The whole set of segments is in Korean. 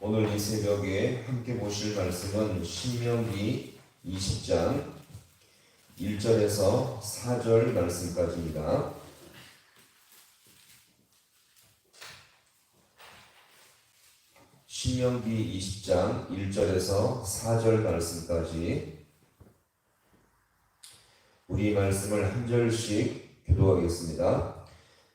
오늘 이 새벽에 함께 보실 말씀은 신명기 20장 1절에서 4절 말씀까지입니다. 신명기 20장 1절에서 4절 말씀까지 우리 말씀을 한 절씩 교도하겠습니다.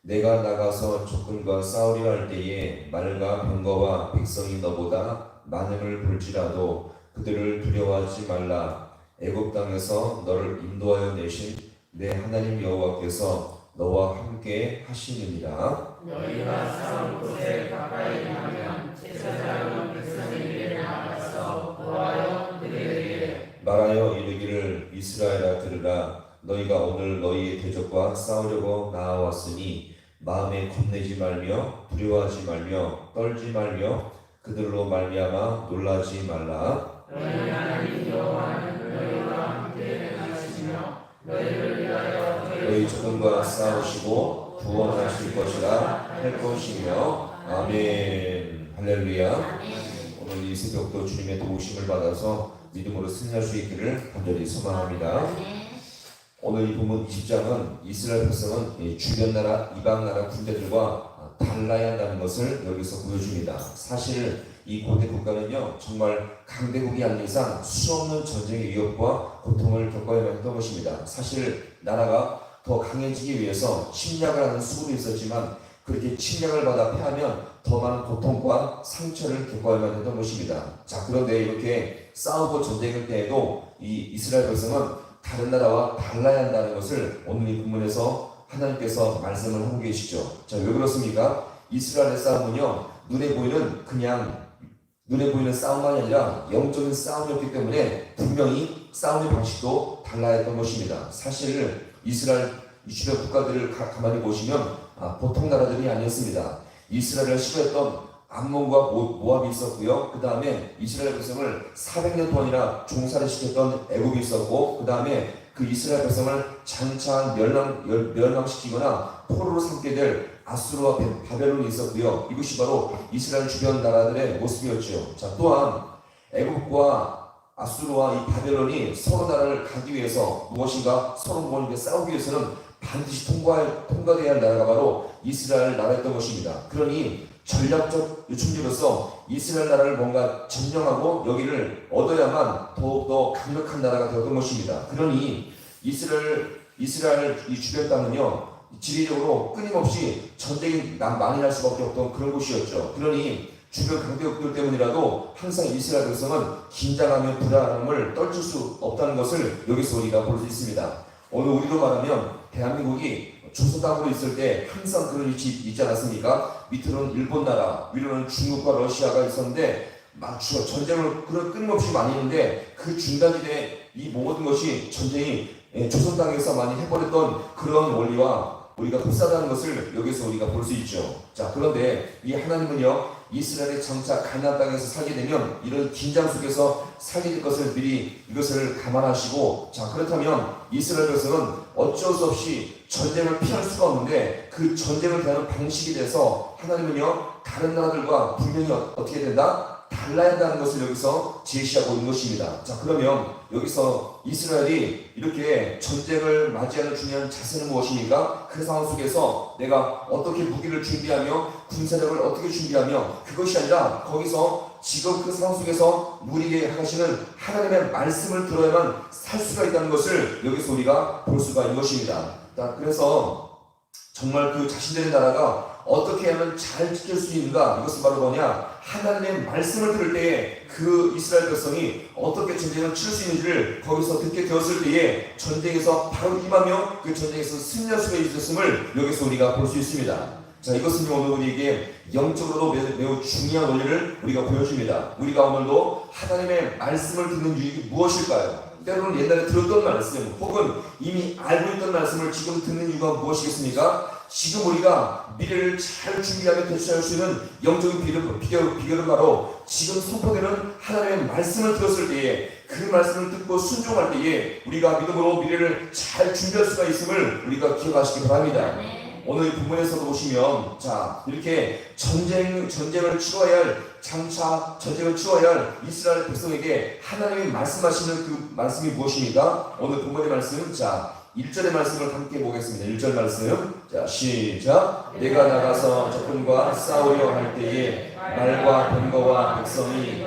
내가 나가서 적군과 싸우려 할 때에 말과 병거와 백성이 너보다 많음을 볼지라도 그들을 두려워하지 말라. 애굽 땅에서 너를 인도하여 내신 내 하나님 여호와께서 너와 함께 하시느니라. 너희가 싸울 곳에 가까이 가면 제사장은 길에 나가서 보아여 그들에게 말하여 이르기를 이스라엘아 들으라 너희가 오늘 너희의 대적과 싸우려고 나아왔으니 마음에 겁내지 말며 두려워하지 말며 떨지 말며 그들로 말미암아 놀라지 말라. 너희 하나님 여호와는 너희와 함께 행하시며 너희를 위하여 너희 적군과 싸우시고 구원하실 것이라 할 것이며. 아멘. 할렐루야. 오늘 이 새벽도 주님의 도우심을 받아서 믿음으로 승리할 수 있기를 간절히 소망합니다. 오늘 이 본문 20장은 이스라엘 백성은 이 주변 나라 이방 나라 군대들과 달라야 한다는 것을 여기서 보여줍니다. 사실 이 고대 국가는요 정말 강대국이 아닌 이상 수없는 전쟁의 위협과 고통을 겪어야만 했던 것입니다. 사실 나라가 더 강해지기 위해서 침략을 하는 수고도 있었지만 그렇게 침략을 받아 패하면 더 많은 고통과 상처를 겪어야만 했던 것입니다. 자 그런데 이렇게 싸우고 전쟁할 때에도 이 이스라엘 백성은 다른 나라와 달라야 한다는 것을 오늘 이 본문에서 하나님께서 말씀을 하고 계시죠. 자, 왜 그렇습니까? 이스라엘의 싸움은요, 눈에 보이는 그냥 눈에 보이는 싸움만이 아니라 영적인 싸움이었기 때문에 분명히 싸움의 방식도 달라야 했던 것입니다. 사실 이스라엘 이 주변 국가들을 가, 가만히 보시면 아, 보통 나라들이 아니었습니다. 이스라엘을 싫어했던 암몬과 모- 모압이 있었고요. 그 다음에 이스라엘 백성을 400년 동안이나 종살이 시켰던 애굽이 있었고, 그 다음에 그 이스라엘 백성을 장차 멸망, 멸- 멸망시키거나 포로로 삼게 될 아수르와 베- 바벨론이 있었고요. 이것이 바로 이스라엘 주변 나라들의 모습이었죠. 자, 또한 애굽과 아수르와 이 바벨론이 서로 나라를 가기 위해서 무엇인가 서로 무엇인가 싸우기 위해서는 반드시 통과, 통과돼야 할 나라가 바로 이스라엘 나라였던 것입니다. 그러니 전략적 요충지로서 이스라엘 나라를 뭔가 점령하고 여기를 얻어야만 더욱더 강력한 나라가 되었던 것입니다. 그러니 이스라엘 이스라엘 이 주변 땅은요 지리적으로 끊임없이 전쟁이 나- 많이 날 수밖에 없던 그런 곳이었죠. 그러니 주변 강대국들 때문이라도 항상 이스라엘 백성은 긴장하며 불안함을 떨칠 수 없다는 것을 여기서 우리가 볼 수 있습니다. 오늘 우리로 말하면 대한민국이 조선 땅으로 있을 때 항상 그런 위치 있지 않았습니까? 밑으로는 일본 나라, 위로는 중국과 러시아가 있었는데 막 주- 전쟁을 그런 끊임없이 많이 했는데 그 중간지대에 이 모든 것이 전쟁이 예, 조선 땅에서 많이 해버렸던 그런 원리와 우리가 흡사하다는 것을 여기서 우리가 볼 수 있죠. 자, 그런데 이 하나님은요, 이스라엘의 장차 가나안 땅에서 살게 되면 이런 긴장 속에서 될 것을 미리 이것을 감안하시고, 자, 그렇다면 이스라엘 백성은 어쩔 수 없이 전쟁을 피할 수가 없는데 그 전쟁을 대하는 방식에 대해서 하나님은요, 다른 나라들과 분명히 어- 어떻게 된다? 달라야 한다는 것을 여기서 제시하고 있는 것입니다. 자, 그러면 여기서 이스라엘이 이렇게 전쟁을 맞이하는 중요한 자세는 무엇입니까? 그 상황 속에서 내가 어떻게 무기를 준비하며 군사력을 어떻게 준비하며 그것이 아니라 거기서 지금 그 상황 속에서 우리에게 하시는 하나님의 말씀을 들어야만 살 수가 있다는 것을 여기서 우리가 볼 수가 있는 것입니다. 자, 그래서 정말 그 자신들의 나라가 어떻게 하면 잘 지킬 수 있는가? 이것은 바로 뭐냐? 하나님의 말씀을 들을 때에 그 이스라엘 백성이 어떻게 전쟁을 치를 수 있는지를 거기서 듣게 되었을 때에 전쟁에서 바로 임하며 그 전쟁에서 승리할 수가 있었음을 여기서 우리가 볼 수 있습니다. 자, 이것은 오늘 우리에게 영적으로도 매우, 매우 중요한 원리를 우리가 보여줍니다. 우리가 오늘도 하나님의 말씀을 듣는 유익이 무엇일까요? 때로는 옛날에 들었던 말씀 혹은 이미 알고 있던 말씀을 지금 듣는 이유가 무엇이겠습니까? 지금 우리가 미래를 잘 준비하며 대처할 수 있는 영적인 비결, 비결, 비결은 바로 지금 선포되는 하나님의 말씀을 들었을 때에 그 말씀을 듣고 순종할 때에 우리가 믿음으로 미래를 잘 준비할 수가 있음을 우리가 기억하시기 바랍니다. 오늘 이 본문에서도 보시면 자 이렇게 전쟁 전쟁을 치러야 할 장차 전쟁을 치러야 할 이스라엘 백성에게 하나님이 말씀하시는 그 말씀이 무엇입니까? 오늘 본문의 말씀 자 1절의 말씀을 함께 보겠습니다. 1절 말씀 자 시작 내가 나가서 적군과 싸우려 할 때에 말과 병거와 백성이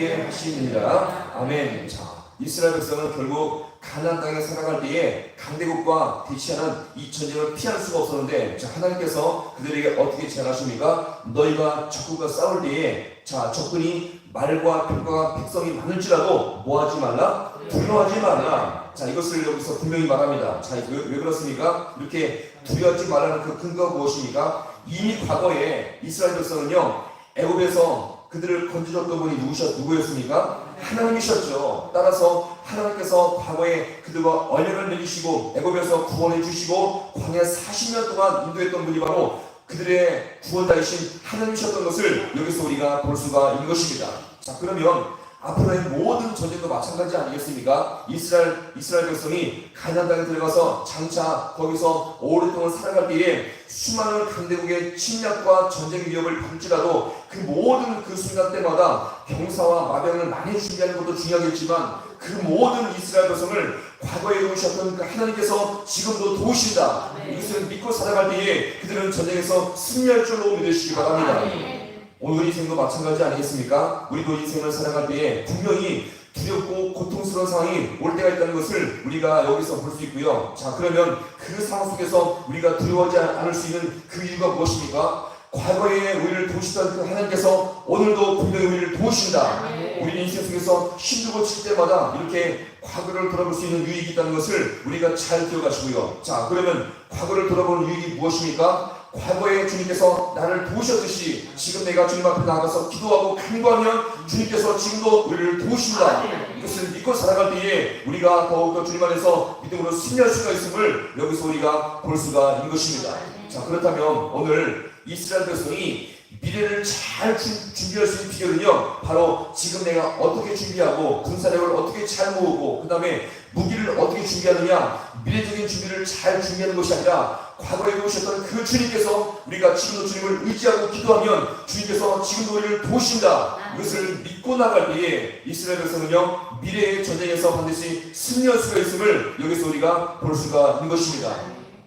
함께 하시니라. 아멘. 자, 이스라엘 백성은 결국 가나안 땅에 살아갈 때에 강대국과 대치하는 이 전쟁을 피할 수가 없었는데 자, 하나님께서 그들에게 어떻게 제안하십니까? 너희가 적군과 싸울 때에 자, 적군이 말과 병과 백성이 많을지라도 뭐하지 말라? 두려워하지 말라. 자, 이것을 여기서 분명히 말합니다. 자, 왜, 왜 그렇습니까? 이렇게 두려워하지 말라는 그 근거가 무엇입니까? 이미 과거에 이스라엘 백성은요, 애굽에서 그들을 건지셨던 분이 누구셨, 누구였습니까? 하나님이셨죠. 따라서 하나님께서 과거에 그들과 언약을 맺으시고 애굽에서 구원해 주시고 광야 40년 동안 인도했던 분이 바로 그들의 구원자이신 하나님이셨던 것을 여기서 우리가 볼 수가 있는 것입니다. 자 그러면 앞으로의 모든 전쟁도 마찬가지 아니겠습니까? 이스라엘 이스라엘 백성이 가나안 땅에 들어가서 장차 거기서 오랫동안 살아갈 때에 수많은 강대국의 침략과 전쟁 위협을 받을지라도 그 모든 그 순간 때마다 병사와 마병을 많이 준비하는 것도 중요하겠지만 그 모든 이스라엘 백성을 과거에 도우셨던 그 하나님께서 지금도 도우신다. 이것을 믿고 살아갈 때에 그들은 전쟁에서 승리할 줄로 믿으시기 바랍니다. 오늘 인생도 마찬가지 아니겠습니까? 우리도 인생을 살아갈 때에 분명히 두렵고 고통스러운 상황이 올 때가 있다는 것을 우리가 여기서 볼 수 있고요. 자, 그러면 그 상황 속에서 우리가 두려워하지 않을 수 있는 그 이유가 무엇입니까? 과거에 우리를 도우시던 그 하나님께서 오늘도 분명히 우리를 도우신다. 우리 인생 속에서 힘들고 칠 때마다 이렇게 과거를 돌아볼 수 있는 유익이 있다는 것을 우리가 잘 기억하시고요. 자, 그러면 과거를 돌아보는 유익이 무엇입니까? 과거에 주님께서 나를 도우셨듯이 지금 내가 주님 앞에 나가서 기도하고 간구하면 주님께서 지금도 우리를 도우신다. 이것을 믿고 살아갈 때에 우리가 더욱더 주님 안에서 믿음으로 승리할 수가 있음을 여기서 우리가 볼 수가 있는 것입니다. 자 그렇다면 오늘 이스라엘 백성이 미래를 잘 준- 준비할 수 있는 비결은요 바로 지금 내가 어떻게 준비하고 군사력을 어떻게 잘 모으고 그 다음에 무기를 어떻게 준비하느냐 미래적인 준비를 잘 준비하는 것이 아니라 과거에 오셨던 그 주님께서 우리가 지금도 주님을 의지하고 기도하면 주님께서 지금도 우리를 도우신다. 이것을 믿고 나갈 때에 이스라엘 백성은요 미래의 전쟁에서 반드시 승리할 수가 있음을 여기서 우리가 볼 수가 있는 것입니다.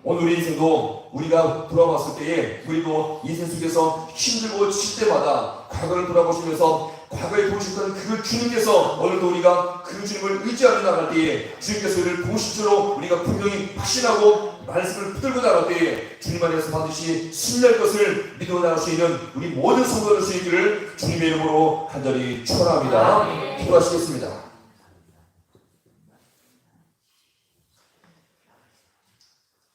오늘 우리 인생도 우리가 돌아봤을 때에 우리도 인생 속에서 힘들고 칠 때마다 과거를 돌아보시면서 과거에 도우셨던 그 주님께서 오늘도 우리가 그 주님을 의지하며 나갈 때에 주님께서 우리를 줄로 우리가 분명히 확신하고 말씀을 붙들고 나갈 때에 주님 안에서 반드시 승리할 것을 믿어 나갈 수 있는 우리 모든 성도들 수 있기를 주님의 이름으로 간절히 축원합니다. 기도하시겠습니다.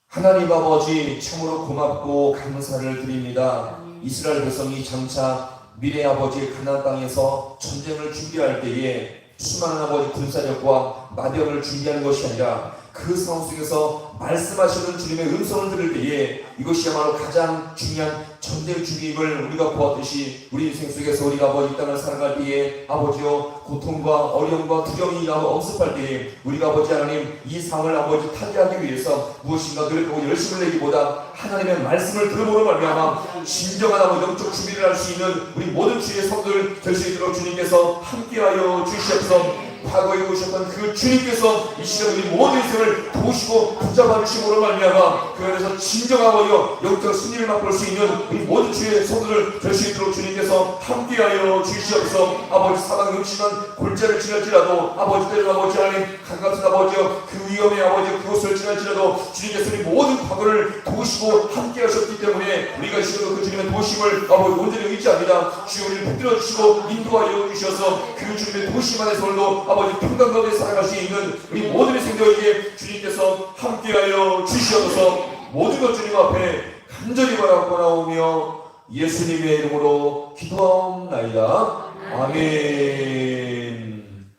하나님 아버지 참으로 고맙고 감사를 드립니다. 이스라엘 백성이 장차 미래 아버지 가나안 땅에서 전쟁을 준비할 때에 수많은 아버지 군사력과 마병을 준비하는 것이 아니라 그 상황 속에서 말씀하시는 주님의 음성을 들을 때에 이것이야말로 가장 중요한 전쟁 준비임을 우리가 보았듯이 우리 인생 속에서 우리가 아버지 이 땅을 살아갈 때에 아버지여 고통과 어려움과 두려움이 아버 엄습할 때에 우리가 아버지 하나님 이 상을 아버지 타개하기 위해서 무엇인가 노력하고 열심을 내기보다 하나님의 말씀을 들어보는 말미암아 진정한 아버지 영적 준비를 할 수 있는 우리 모든 주의 성도들 될 수 있도록 주님께서 함께하여 주시옵소서 과거에 오셨던 그 주님께서 이 시간 우리 모든 인생을 도우시고 붙잡아 주심으로 말미암아 그 안에서 진정하여 영적 승리를 맛볼 수 있는 우리 모든 주의 성도들 될수 있도록 주님께서 함께하여 주시옵소서. 아버지 사방 음침한 골짜를 지날지라도 아버지 때로 아버지 하나님 강같은 아버지여 그 위험의 아버지 그곳을 지날지라도 주님께서 우리 모든 과거를 도우시고 함께하셨기 때문에 우리가 지금도 그 주님의 도우심을 아버지 온전히 의지합니다. 주여 우리를 붙들어 주시고 인도하여 주셔서 그 주님의 도우심 안에서 오늘도 아버지 평강 가운데 살아갈 수 있는 우리 모든 생도에게 주님께서 함께하여 주시옵소서. 모든 것 주님 앞에 간절히 바라고 나오며 예수님의 이름으로 기도하옵나이다. 아멘